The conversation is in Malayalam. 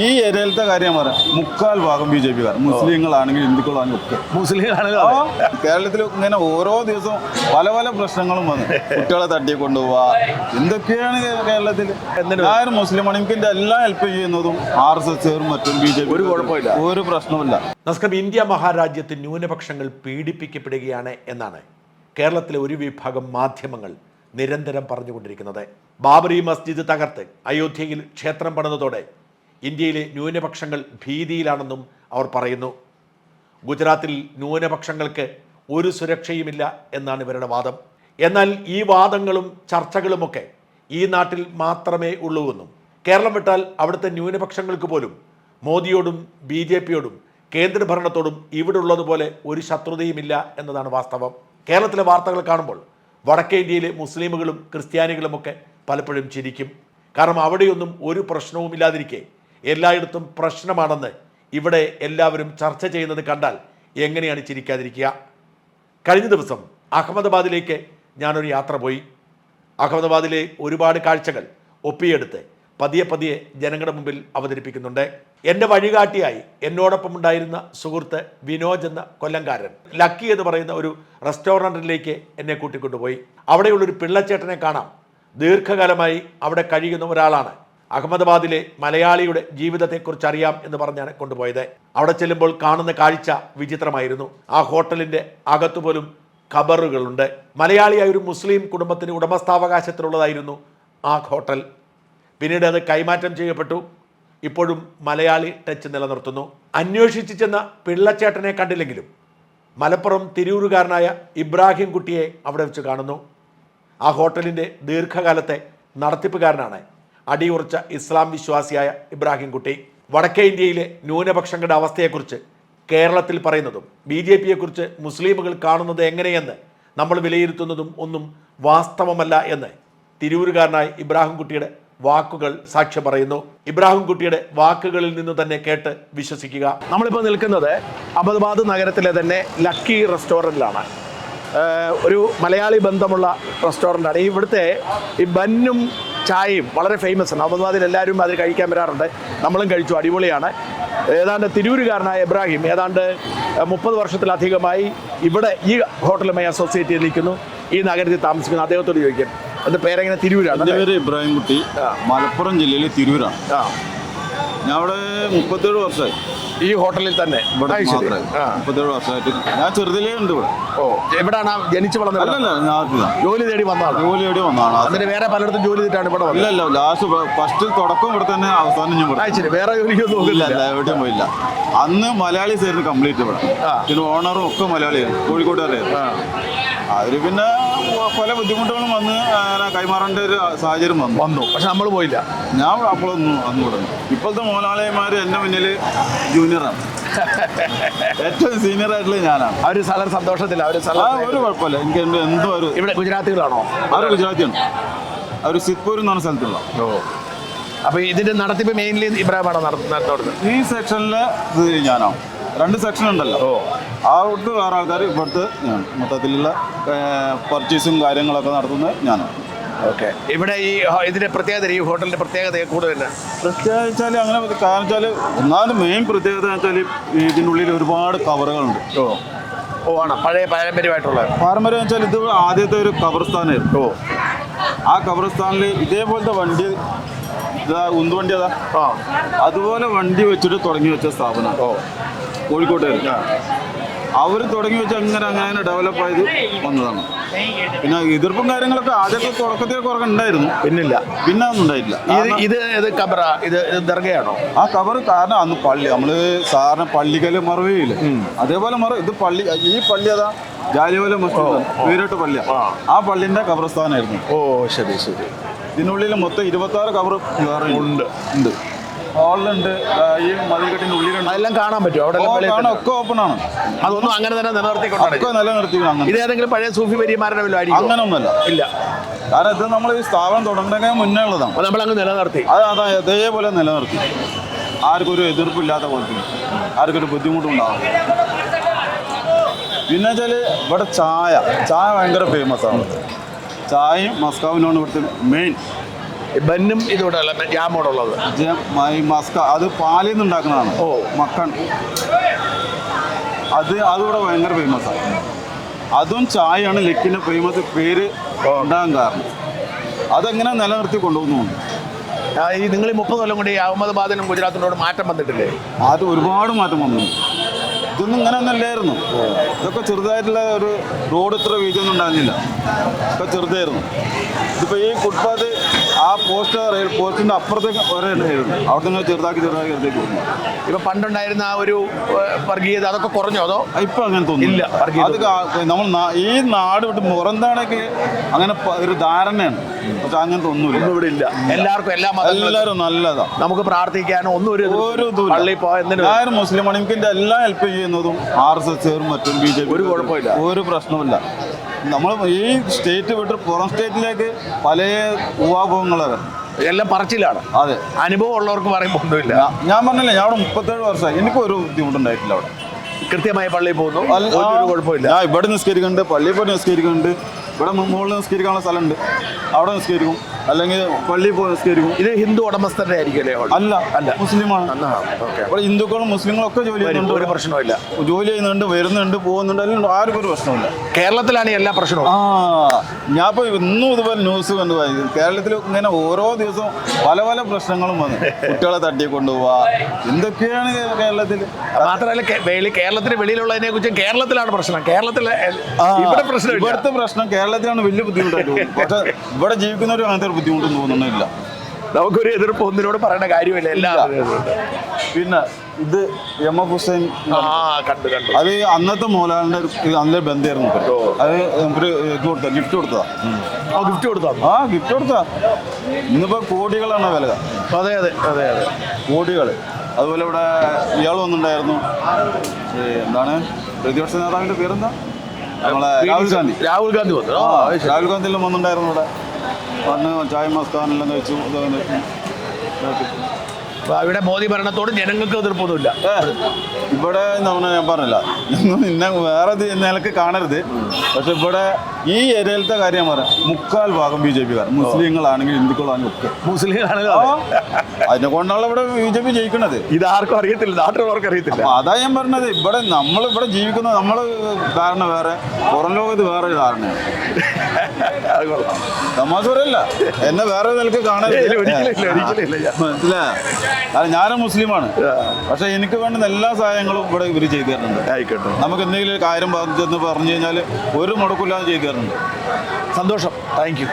ഈ ഏരിയയിലത്തെ കാര്യം പറയാം. മുക്കാൽ ഭാഗം ബി ജെ പി പിക്കാർ. മുസ്ലിങ്ങളാണെങ്കിലും ഹിന്ദുക്കളാണെങ്കിൽ ഒക്കെ. മുസ്ലിങ്ങളാണെങ്കിലും കേരളത്തിൽ ഇങ്ങനെ ഓരോ ദിവസവും പല പല പ്രശ്നങ്ങളും വന്നു. കുട്ടികളെ തട്ടി കൊണ്ടുപോവാ എന്തൊക്കെയാണ് കേരളത്തിൽ? ഒരു മുസ്ലിം മണിക്കിന്റെ എല്ലാം ഹെൽപ്പ് ചെയ്യുന്നതും ആർ എസ് എസ് മറ്റും ബി ജെ പി ഒരു കുഴപ്പമില്ല. ഒരു പ്രശ്നമില്ല നമസ്കാരം. ഇന്ത്യ മഹാരാജ്യത്ത് ന്യൂനപക്ഷങ്ങൾ പീഡിപ്പിക്കപ്പെടുകയാണ് എന്നാണ് കേരളത്തിലെ ഒരു വിഭാഗം മാധ്യമങ്ങൾ നിരന്തരം പറഞ്ഞുകൊണ്ടിരിക്കുന്നത്. ബാബറി മസ്ജിദ് തകർത്ത് അയോധ്യയിൽ ക്ഷേത്രം പണിതതോടെ ഇന്ത്യയിലെ ന്യൂനപക്ഷങ്ങൾ ഭീതിയിലാണെന്നും അവർ പറയുന്നു. ഗുജറാത്തിൽ ന്യൂനപക്ഷങ്ങൾക്ക് ഒരു സുരക്ഷയുമില്ല എന്നാണ് ഇവരുടെ വാദം. എന്നാൽ ഈ വാദങ്ങളും ചർച്ചകളുമൊക്കെ ഈ നാട്ടിൽ മാത്രമേ ഉള്ളൂവെന്നും കേരളം വിട്ടാൽ അവിടുത്തെ ന്യൂനപക്ഷങ്ങൾക്ക് പോലും മോദിയോടും ബി ജെ പിയോടും കേന്ദ്രഭരണത്തോടും ഇവിടെ ഉള്ളതുപോലെ ഒരു ശത്രുതയുമില്ല എന്നതാണ് വാസ്തവം. കേരളത്തിലെ വാർത്തകൾ കാണുമ്പോൾ വടക്കേ ഇന്ത്യയിലെ മുസ്ലിമുകളും ക്രിസ്ത്യാനികളുമൊക്കെ പലപ്പോഴും ചിരിക്കും. കാരണം അവിടെയൊന്നും ഒരു പ്രശ്നവും ഇല്ലാതിരിക്കെ എല്ലായിടത്തും പ്രശ്നമാണെന്ന് ഇവിടെ എല്ലാവരും ചർച്ച ചെയ്യുന്നത് കണ്ടാൽ എങ്ങനെയാണ് ചിരിക്കാതിരിക്കുക? കഴിഞ്ഞ ദിവസം അഹമ്മദാബാദിലേക്ക് ഞാനൊരു യാത്ര പോയി. അഹമ്മദാബാദിലെ ഒരുപാട് കാഴ്ചകൾ ഒപ്പിയെടുത്ത് പതിയെ പതിയെ ജനങ്ങളുടെ മുമ്പിൽ അവതരിപ്പിക്കുന്നുണ്ട്. എന്റെ വഴികാട്ടിയായി എന്നോടൊപ്പം ഉണ്ടായിരുന്ന സുഹൃത്ത് വിനോജ് എന്ന കൊല്ലംകാരൻ ലക്കി എന്ന് പറയുന്ന ഒരു റെസ്റ്റോറന്റിലേക്ക് എന്നെ കൂട്ടിക്കൊണ്ടുപോയി. അവിടെയുള്ളൊരു പിള്ളച്ചേട്ടനെ കാണാം. ദീർഘകാലമായി അവിടെ കഴിയുന്ന ഒരാളാണ്. അഹമ്മദാബാദിലെ മലയാളിയുടെ ജീവിതത്തെക്കുറിച്ച് അറിയാം എന്ന് പറഞ്ഞാണ് കൊണ്ടുപോയത്. അവിടെ ചെല്ലുമ്പോൾ കാണുന്ന കാഴ്ച വിചിത്രമായിരുന്നു. ആ ഹോട്ടലിന്റെ അകത്തുപോലും ഖബറുകളുണ്ട് മലയാളിയായ ഒരു മുസ്ലിം കുടുംബത്തിന് ഉടമസ്ഥാവകാശത്തിലുള്ളതായിരുന്നു ആ ഹോട്ടൽ. പിന്നീട് അത് കൈമാറ്റം ചെയ്യപ്പെട്ടു. ഇപ്പോഴും മലയാളി ടച്ച് നിലനിർത്തുന്നു. അന്വേഷിച്ചു ചെന്ന പിള്ളച്ചേട്ടനെ കണ്ടില്ലെങ്കിലും മലപ്പുറം തിരൂരുകാരനായ ഇബ്രാഹിം കുട്ടിയെ അവിടെ വെച്ച് കാണുന്നു. ആ ഹോട്ടലിന്റെ ദീർഘകാലത്തെ നടത്തിപ്പുകാരനാണ് അടിയുറച്ച ഇസ്ലാം വിശ്വാസിയായ ഇബ്രാഹിം കുട്ടി വടക്കേ ഇന്ത്യയിലെ ന്യൂനപക്ഷങ്ങളുടെ അവസ്ഥയെക്കുറിച്ച് കേരളത്തിൽ പറയുന്നതും ബി ജെ പിയെക്കുറിച്ച് മുസ്ലിമുകൾ കാണുന്നത് എങ്ങനെയെന്ന് നമ്മൾ വിലയിരുത്തുന്നതും ഒന്നും വാസ്തവമല്ല എന്ന് തിരൂരുകാരനായ ഇബ്രാഹിം കുട്ടിയുടെ വാക്കുകൾ സാക്ഷ്യം പറയുന്നു. ഇബ്രാഹിം കുട്ടിയുടെ വാക്കുകളിൽ നിന്ന് തന്നെ കേട്ട് വിശ്വസിക്കുക. നമ്മളിപ്പോൾ നിൽക്കുന്നത് അഹമ്മദാബാദ് നഗരത്തിലെ തന്നെ ലക്കി റെസ്റ്റോറന്റിലാണ് ഒരു മലയാളി ബന്ധമുള്ള റെസ്റ്റോറന്റാണ് ഇവിടുത്തെ ഈ ബന്നും ചായയും വളരെ ഫേമസ് ആണ്. അഹമ്മദാബാദിൽ എല്ലാവരും അതിൽ കഴിക്കാൻ വരാറുണ്ട്. നമ്മളും കഴിച്ചു. അടിപൊളിയാണ്. ഏതാണ്ട് തിരൂരുകാരനായ ഇബ്രാഹിം ഏതാണ്ട് മുപ്പത് വർഷത്തിലധികമായി ഇവിടെ ഈ ഹോട്ടലുമായി അസോസിയേറ്റ് ചെയ്ത് നിൽക്കുന്നു. ഈ നഗരത്തിൽ താമസിക്കുന്നു. അദ്ദേഹത്തോട് ചോദിക്കും. അത് പേരെങ്ങനെ? തിരൂരാണ് ഇബ്രാഹിം കുട്ടി. മലപ്പുറം ജില്ലയിലെ തിരൂരാണ്. ആ. ഞാൻ അവിടെ മുപ്പത്തേഴ് വർഷമായി. ഈ ഹോട്ടലിൽ തന്നെ? ഇവിടെ അത് ശരി. മാത്രമായി ആ. മുപ്പത്തേഴ് വർഷമായിട്ട്. ഞാൻ ചെറുതിലേ ഉണ്ട് ഇവിടെ. ഓ എവിടാണ് ജനിച്ചു വളർന്നത്? അല്ലല്ല നാട്ടിലാണ് ജോലി തേടി വന്നതാണ് ജോലി തേടി വന്നതാണ് എന്നിട്ട് വേറെ പലയിടത്തും ജോലി ചെയ്തിട്ടാണ് ഇവിടെ വന്നത്? ഇല്ല ഇല്ല ലാസ്റ്റ് ഫസ്റ്റ് തുടക്കം ഇവിടെ തന്നെ അവസാനം ഞാൻ ഇവിടെ. ശരി വേറെ ജോലിക്കൊന്നും ഇല്ല നോക്കില്ല ഇല്ല എവിടെയും പോയില്ല. അന്ന് മലയാളീസ് ആയിരുന്നു കംപ്ലീറ്റ് ഇവിടെ. ആ. പിന്നെ ഓണറും ഒക്കെ മലയാളിയായിരുന്നു കോഴിക്കോട്ടുകാരായിരുന്നു. ആ. അതിൽ പിന്നെ പല ബുദ്ധിമുട്ടുകളും വന്ന് അങ്ങനെ കൈമാറേണ്ട ഒരു സാഹചര്യം വന്നു. വന്നു പക്ഷെ നമ്മൾ പോയില്ല. ഞാൻ അപ്പോഴൊന്നും അന്ന് ഇവിടെ ഇപ്പോഴത്തെ മോനാളിമാർ എന്റെ മുന്നിൽ ജൂനിയറാണ് ഏറ്റവും സീനിയർ ആയിട്ടുള്ള ഞാനാണ്. അവർ സ്ഥലം സന്തോഷത്തില്ല അവർ ഒരു കുഴപ്പമില്ല. എനിക്ക് എന്തോ ഒരു ഇവിടെ ഗുജറാത്തികളാണോ? അവർ ഗുജറാത്തിയാണ്. അവർ സിദ്പൂർ എന്ന് പറഞ്ഞ സ്ഥലത്തുള്ള. ഓ. അപ്പൊ ഇതിന്റെ നടത്തിപ്പ് മെയിൻലി ഇബ്രാഹിമാണ് നടത്തുന്നത് ഈ സെക്ഷനിലെ ഞാനാണ്. രണ്ട് സെക്ഷൻ ഉണ്ടല്ലോ. ഓ. അവിടുത്തെ വേറെ ആൾക്കാർ ഇവിടുത്തെ ഞാൻ. മൊത്തത്തിലുള്ള പർച്ചേസും കാര്യങ്ങളൊക്കെ നടത്തുന്നത് ഞാനാണ്. ഓക്കെ. ഇവിടെ ഈ ഇതിന്റെ പ്രത്യേകത ഈ ഹോട്ടലിന്റെ പ്രത്യേകത കൂടുതൽ പ്രത്യേകിച്ചാൽ അങ്ങനെ കാരണം വെച്ചാൽ ഒന്നാമത് മെയിൻ പ്രത്യേകത വെച്ചാൽ ഇതിനുള്ളിൽ ഒരുപാട് കവറുകളുണ്ട്. ഓ. ഓ ആണ്? പഴയ പാരമ്പര്യമായിട്ടുള്ള? പാരമ്പര്യം വെച്ചാൽ ഇത് ആദ്യത്തെ ഒരു കബർസ്ഥാനായിരുന്നു. ഓ. ആ കബർസ്ഥാനിൽ ഇതേപോലത്തെ വണ്ടി ഇതാ ഉന്തുവണ്ടി അതാ? ആ. അതുപോലെ വണ്ടി വെച്ചിട്ട് തുടങ്ങി വെച്ച സ്ഥാപനം. ഓ. കോഴിക്കോട്ടുകാർ അവർ തുടങ്ങി വെച്ച് അങ്ങനെ അങ്ങനെ ഡെവലപ്പ് ആയത് വന്നതാണ്. പിന്നെ എതിർപ്പും കാര്യങ്ങളൊക്കെ ആദ്യമൊക്കെ തുടക്കത്തിൽ കുറക്കെ ഉണ്ടായിരുന്നു. പിന്നില്ല. പിന്നെ ഒന്നും ഉണ്ടായിട്ടില്ല. ഇത് ഇത് കബറ? ഇത് ദർഗയാണോ? ആ കബർ കാരണം അന്ന് പള്ളി നമ്മൾ സാറിന് പള്ളിക്കൽ മറവേയില്ല അതേപോലെ മറ ഇത് പള്ളി ഈ പള്ളി അതാ? ജാലിവല മസ്ജിദ് വീരോട്ട് പള്ളിയാ. ആ. പള്ളിന്റെ കബർസ്ഥാനായിരുന്നു. ഓ ശരി ശരി. ഇതിനുള്ളിൽ മൊത്തം ഇരുപത്തി ആറ് കവർ ഉണ്ട്. ഉണ്ട്. ഹാളിലുണ്ട്. ഈ മതിൽക്കെട്ടിന്റെ ഉള്ളിലുണ്ട്. അതെല്ലാം കാണാൻ പറ്റും അവിടെ. ഒക്കെ ഓപ്പൺ ആണ്. അതൊന്നും അങ്ങനെ തന്നെ നിലനിർത്തിക്കൊണ്ടാണ്. ഒക്കെ നിലനിർത്തിക്കണം ഇത് ഏതെങ്കിലും പഴയ സൂഫി പരിമാരുടെ വല്ലതും അങ്ങനെ ഒന്നുമല്ല ഇല്ല. കാരണം ഇത് നമ്മൾ ഈ സ്ഥാപനം തുടങ്ങുന്നതിന് മുന്നേ ഉള്ളതാണ്. നമ്മൾ അങ്ങ് നിലനിർത്തി. അത് അതാ അതേപോലെ നിലനിർത്തി. ആർക്കും ഒരു എതിർപ്പില്ലാത്ത പോലെ ആർക്കും ഒരു ബുദ്ധിമുട്ടുണ്ടാവും പിന്നെ വെച്ചാൽ ഇവിടെ ചായ. ചായ ഭയങ്കര ഫേമസ് ആണ്. ചായയും മസ്കാവിനാണ് ഇവിടുത്തെ മെയിൻ ബന്നും ഇതോടെ അല്ല ജാമോടെ ഉള്ളത് ജം- മ- ഈ മസ്ക അത് പാലിൽ നിന്ന് ഉണ്ടാക്കുന്നതാണ്. ഓ. മക്കൺ. അത് അതിവിടെ ഭയങ്കര ഫേമസ് ആണ് അതും ചായയാണ് ലക്കിന്റെ ഫേമസ് പേര് ഉണ്ടാകാൻ കാരണം. അതെങ്ങനെ നിലനിർത്തി കൊണ്ടുപോകുന്നുണ്ട് ആ, ഈ നിങ്ങൾ ഈ മുപ്പത് കൊല്ലം കൂടി അഹമ്മദാബാദിനും ഗുജറാത്തിനോട് മാറ്റം വന്നിട്ടില്ലേ? അത് ഒരുപാട് മാറ്റം വന്നു. ഇതൊന്നും ഇങ്ങനെ ഒന്നല്ലായിരുന്നു ഇതൊക്കെ ചെറുതായിട്ടുള്ള ഒരു റോഡ് ഇത്ര വീതിയൊന്നും ഉണ്ടായിരുന്നില്ല. ഇതൊക്കെ ചെറുതായിരുന്നു. ഇതിപ്പോൾ ഈ ഫുട്പാത്ത് പോസ്റ്റ് റെയിൽ പോസ്റ്റിന്റെ അപ്പുറത്തേക്ക് ഒരേ അവിടെ നിന്ന് ചെറുതാക്കി ചെറുതാക്കി ചെറുതാക്കി പോകുന്നു. ഇപ്പൊ പണ്ടുണ്ടായിരുന്ന ആ ഒരു വർഗീയത അതൊക്കെ കുറഞ്ഞോ അതോ? ഇപ്പൊ അങ്ങനെ തോന്നുന്നു ഇല്ല, വർഗീയത അത് കാ- നമ്മൾ നാ- ഈ നാട് വിട്ട് പുറന്താണൊക്കെ അങ്ങനെ പ- ഒരു ധാരണയാണ്. പക്ഷെ അങ്ങനത്തെ ഒന്നുമില്ല ഒന്നും ഇവിടെ ഇല്ല. എല്ലാവർക്കും എല്ലാ മതങ്ങളും എല്ലാവരും നല്ലതാ. നമുക്ക് പ്രാർത്ഥിക്കാനോ ഒന്നും ഒരു. ഒരു ഇതുമില്ല. പള്ളിയിൽ ഞാൻ മുസ്ലിം എനിക്കിന്റെ എല്ലാം ഹെൽപ്പ് ചെയ്യുന്നതും ആർ എസ് എസ് മറ്റും ബി ജെ പി ഒരു കുഴപ്പമില്ല. ഒരു പ്രശ്നമില്ല നമ്മൾ ഈ സ്റ്റേറ്റ് വിട്ട് പുറം സ്റ്റേറ്റിലേക്ക് പല ഊഹാഭോഗങ്ങളാണ് എല്ലാം പറച്ചിലാണ്. അതെ. അനുഭവം ഉള്ളവർക്ക് പറയുമ്പോൾ ഒന്നുമില്ല. ഞാൻ പറഞ്ഞില്ല ഞാൻ അവിടെ മുപ്പത്തേഴ് വർഷമായി. എനിക്ക് ഒരു ബുദ്ധിമുട്ടുണ്ടായിട്ടില്ല അവിടെ. കൃത്യമായി പള്ളിയിൽ പോകുന്നു. ഒരു കുഴപ്പമില്ല. ഇവിടെ നിസ്കരിക്കുന്നുണ്ട് പള്ളിയിൽ പോയി നിസ്കരിക്കുന്നുണ്ട് ഇവിടെ മുകളിൽ നിസ്കരിക്കാനുള്ള സ്ഥലമുണ്ട്. അവിടെ നിസ്കരിക്കും. അല്ലെങ്കിൽ പള്ളി പോയി നിസ്കരിക്കും. ഇത് ഹിന്ദു ഉടമസ്ഥരുടെ ആയിരിക്കുമല്ലേ? അല്ല അല്ല. മുസ്ലിമാണ്. അപ്പോൾ ഹിന്ദുക്കളും മുസ്ലിങ്ങളും ഒക്കെ ജോലി ചെയ്യുന്നുണ്ട്. ഒരു പ്രശ്നമില്ല ജോലി ചെയ്യുന്നുണ്ട് വരുന്നുണ്ട് പോകുന്നുണ്ട്. അല്ലെങ്കിൽ ആർക്കും ഒരു പ്രശ്നമില്ല കേരളത്തിലാണ് എല്ലാ പ്രശ്നവും. ആ ഞാൻ ഇപ്പോൾ ഇന്നും ഇതുപോലെ ന്യൂസ് കണ്ടു കേരളത്തിൽ ഇങ്ങനെ ഓരോ ദിവസവും പല പല പ്രശ്നങ്ങളും വന്നു. കുട്ടികളെ തട്ടി കൊണ്ടുപോവാ എന്തൊക്കെയാണ് കേരളത്തിൽ മാത്രമല്ല കേരളത്തിന് വെളിയിലുള്ളതിനെ കുറിച്ച് കേരളത്തിലാണ് പ്രശ്നം. കേരളത്തിലെ ഇവിടെ ഇവിടുത്തെ പ്രശ്നം കേരളത്തിലാണ് വലിയ ബുദ്ധിമുട്ടായിട്ട് പക്ഷെ ഇവിടെ ജീവിക്കുന്നവരും അങ്ങനത്തെ ഒരു ബുദ്ധിമുട്ടൊന്നും തോന്നുന്നില്ല. നമുക്കൊരു എതിർപ്പ് ഒന്നിനോട് പറയേണ്ട കാര്യമില്ല എല്ലാ പിന്നെ ഇത് എം എഫ് ഹുസൈൻ കണ്ടു കണ്ടു. അത് അന്നത്തെ മോലാലിന്റെ അന്നത്തെ ബന്ധമായിരുന്നു അത് നമുക്കൊരു ഇത് കൊടുത്ത ഗിഫ്റ്റ് കൊടുത്തതാ. ആ ഗിഫ്റ്റ് കൊടുത്താ ആ ഗിഫ്റ്റ് കൊടുത്താ ഇന്നിപ്പോ കോടികളാണ് വില. അതെ അതെ അതെ അതെ. കോടികൾ. അതുപോലെ ഇവിടെ ഇയാൾ വന്നിട്ടുണ്ടായിരുന്നു. എന്താണ്? പ്രതിപക്ഷ നേതാവിന്റെ പേരെന്താ? നമ്മളെ രാഹുൽ ഗാന്ധി. രാഹുൽ ഗാന്ധി വന്നു. രാഹുൽ ഗാന്ധി വന്നിട്ടുണ്ടായിരുന്നു ഇവിടെ. വന്ന് ചായ മസ്താനെല്ലാം കഴിച്ചു അപ്പോൾ അവിടെ മോദി ഭരണത്തോട് ജനങ്ങൾക്ക് എതിർപ്പൊന്നുമില്ല. ഇവിടെ ഞാൻ പറഞ്ഞില്ല. നിന്നെ വേറെ നിലയ്ക്ക് കാണരുത്. പക്ഷെ ഇവിടെ ഈ ഏരിയയിലത്തെ കാര്യം പറയാം. മുക്കാൽ ഭാഗം ബി ജെ പിക്കാർ. മുസ്ലിങ്ങളാണെങ്കിൽ ഹിന്ദുക്കളാണെങ്കിൽ ഒക്കെ. മുസ്ലിങ്ങളാണല്ലോ അതിനെ കൊണ്ടാണ് ഇവിടെ ബി ജെ പി ജയിക്കുന്നത് ഇത് ആർക്കും അറിയത്തില്ല. നാട്ടിലുള്ളവർക്ക് അറിയത്തില്ല. അതാ ഞാൻ പറഞ്ഞത്. ഇവിടെ നമ്മൾ ഇവിടെ ജീവിക്കുന്ന നമ്മൾ ധാരണ വേറെ പുറം ലോകത്ത് വേറെ ഒരു ധാരണയാണ് അത് തമാശ പറയല്ല എന്നെ വേറെ നിലയ്ക്ക് കാണാനില്ല മനസ്സിലായ. ഞാനും മുസ്ലിമാണ്. പക്ഷെ എനിക്ക് വേണ്ടുന്ന എല്ലാ സഹായങ്ങളും ഇവിടെ ഇവർ ചെയ്തു തരുന്നുണ്ട്. ആയിക്കോട്ടെ. നമുക്ക് എന്തെങ്കിലും കാര്യം പറഞ്ഞു കഴിഞ്ഞാൽ ഒരു മുടക്കില്ലാതെ ചെയ്തു തരുന്നുണ്ട് സന്തോഷം. താങ്ക്